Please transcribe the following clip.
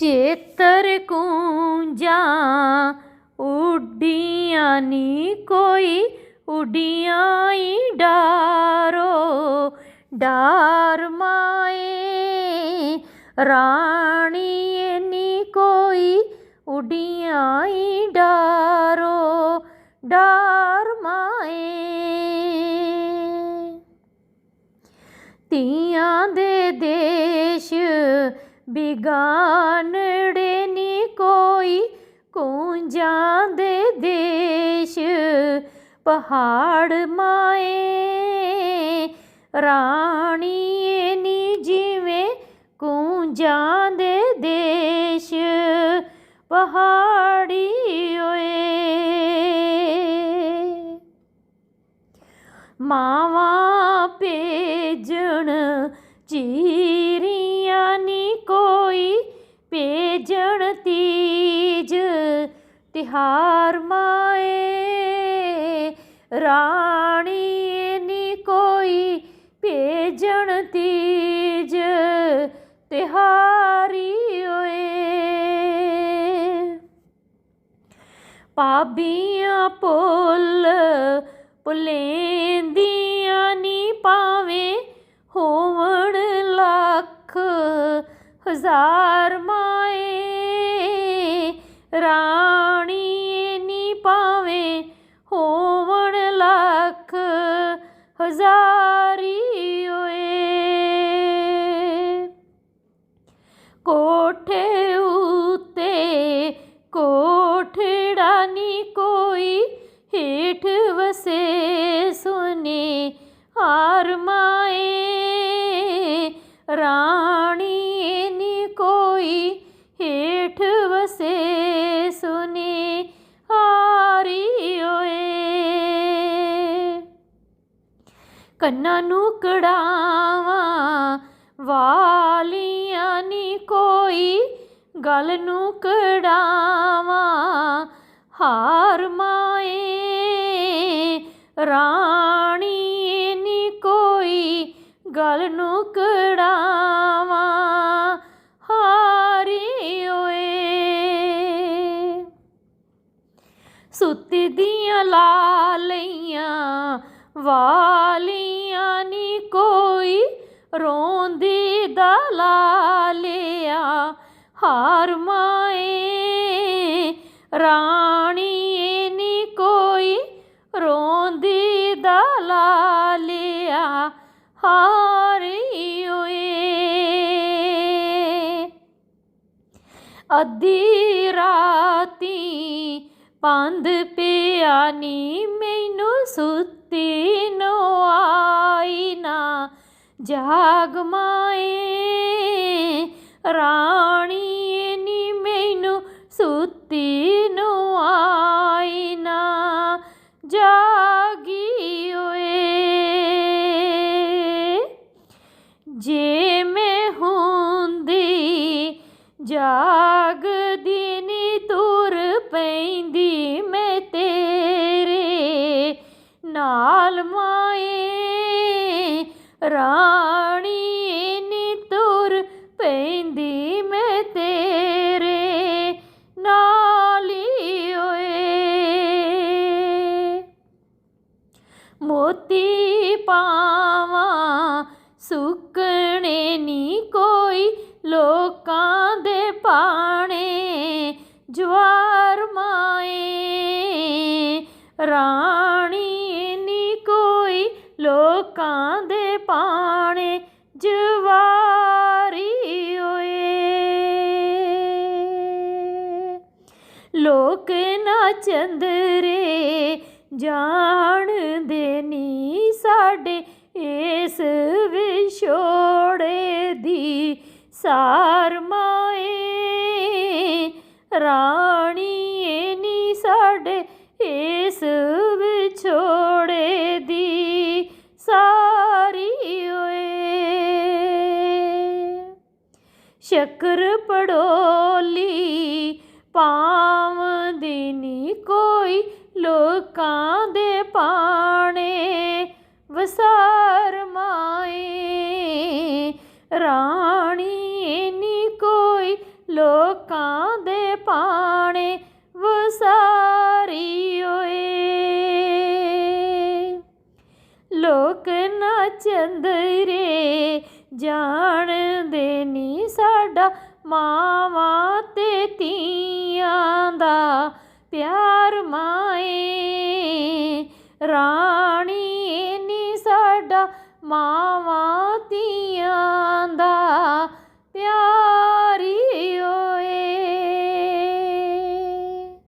ਚੇਤਰ ਕੂੰਜਾਂ, ਉੱਡੀਆਂ ਨੀ ਕੋਈ, ਉੱਡੀਆਂ ਹੀ ਡਾਰੋ। ਡਾਰ ਮਾਏ, ਰਾਣੀ ਨੀ ਕੋਈ, ਉੱਡੀਆਂ ਈ ਡਾਰੋ। ਡਾਰ ਮਾਏ। ਧੀਆਂ ਦੇ ਦੇਸ਼ ਬਿਗਾਨੜੇ ਨੀ ਕੋਈ ਕੂੰਜਾਂ ਦੇ ਦੇਸ਼। ਪਹਾੜ ਮਾਏ, ਰਾਣੀ ਨੀ ਜਿਵੇਂ ਕੂੰਜਾਂ ਦੇ ਦੇਸ਼। ਪਹਾੜੀ ਓਏ। ਮਾਵਾਂ ਭੇਜਣ ਚੀਰੀ ਕੋਈ ਭੇਜਣ ਤੀਜ। ਤਿਹਾਰ ਮਾਏ, ਰਾਣੀ ਨੀ ਕੋਈ ਭੇਜਣ ਤੀਜ। ਤਿਹਾਰੀ ਓਏ। ਪਾਬੀਆਂ ਪੁੱਲ ਪੁਲੇਂਦੀਆਂ ਹਜ਼ਾਰ ਮਾਏ, ਰਾਣੀ ਨੀ ਪਾਵੇਂ ਹੋਵਣ ਲੱਖ ਹਜ਼ਾਰੀ ਓਏ। ਕੋਠੇ ਉਤੇ ਕੋਠੜਾ ਨੀ ਕੋਈ, ਹੇਠ ਵਸੇ ਸੁਨੇ ਹਾਰ ਮਾਏ ਰਾਣੀ ਕੰਨਾਂ ਨੂੰ ਕੜਾਵਾਂ ਵਾਲੀਆਂ ਨੀ ਕੋਈ ਗਲ ਨੂੰ ਕੜਾਵਾਂ ਹਾਰ ਮਾਏ, ਰਾਣੀ ਨੀ ਕੋਈ ਗਲ ਨੂੰ ਕੜਾਵਾਂ ਹਾਰੀ ਓਏ। ਸੁੱਤੀ ਦੀਆਂ ਲਾ ਵਾਲੀਆਂ ਨੀ ਕੋਈ ਰੋਂਦੀ ਦਾ ਲਾਲਿਆ। ਹਾਰ ਮਾਏ ਰਾਣੀ ਨੀ ਕੋਈ ਰੋਂਦੀ ਦਾ ਲਾਲਿਆ। ਹਾਰੀ ਓਏ। ਅੱਧੀ ਰਾਤੀ ਪੰਧ ਪਿਆ ਨੀ, ਮੈਨੂੰ ਸੁੱਤੀ ਨੋ ਆਈ ਨਾ। ਜਾਗ ਮਾਏ, ਰਾਣੀ ਨੀ, ਮੈਨੂੰ ਸੁੱਤੀ ਨੋ ਆਈ ਨਾ। ਜਾਗੀ ਓਏ, ਜੇ ਮੈਂ ਹੁੰਦੀ ਜਾਗਦੀ ਪੈਂਦੀ ਮੈਂ ਤੇਰੇ ਨਾਲ ਮਾਏ। ਰਾਣੀ ਨੀ ਤੁਰ ਪੈਂਦੀ ਮੈਂ ਤੇਰੇ ਨਾਲ ਹੀ ਓਏ। ਮੋਤੀ ਪਾਵਾਂ ਸੁੱਕਣੇ ਨੀ ਕੋਈ ਲੋਕਾਂ ਦੇ ਪਾਣੇ ਜਵਾਰੀ ਓਏ। ਲੋਕ ਨਾ ਚੰਦਰੇ ਜਾਣਦੇ ਨੀ ਸਾਡੇ ਇਸ ਵਿਛੋੜੇ ਦੀ ਸਾਰ ਮਾਏ। ਰਾਣੀ ਸ਼ਕਰ ਪੜੋਲੀ ਪਾਵਦੀ ਨੀ ਕੋਈ ਲੋਕਾਂ ਦੇ ਪਾਣੇ। ਵਸਾਰ ਮਾਏ, ਰਾਣੀ ਨੀ ਕੋਈ ਲੋਕਾਂ ਦੇ ਪਾਣੇ। ਵਸਾਰੀ ਓਏ। ਲੋਕ ਨਾ ਚੰਦਰੇ ਜਾਣਦੇ ਨੀ ਸਾਡਾ ਮਾਵਾਂ ਤੇ ਧੀਆਂ ਦਾ ਪਿਆਰ ਮਾਏ। ਰਾਣੀ ਨੀ ਸਾਡਾ ਮਾਵਾਂ ਧੀਆਂ ਦਾ ਪਿਆਰ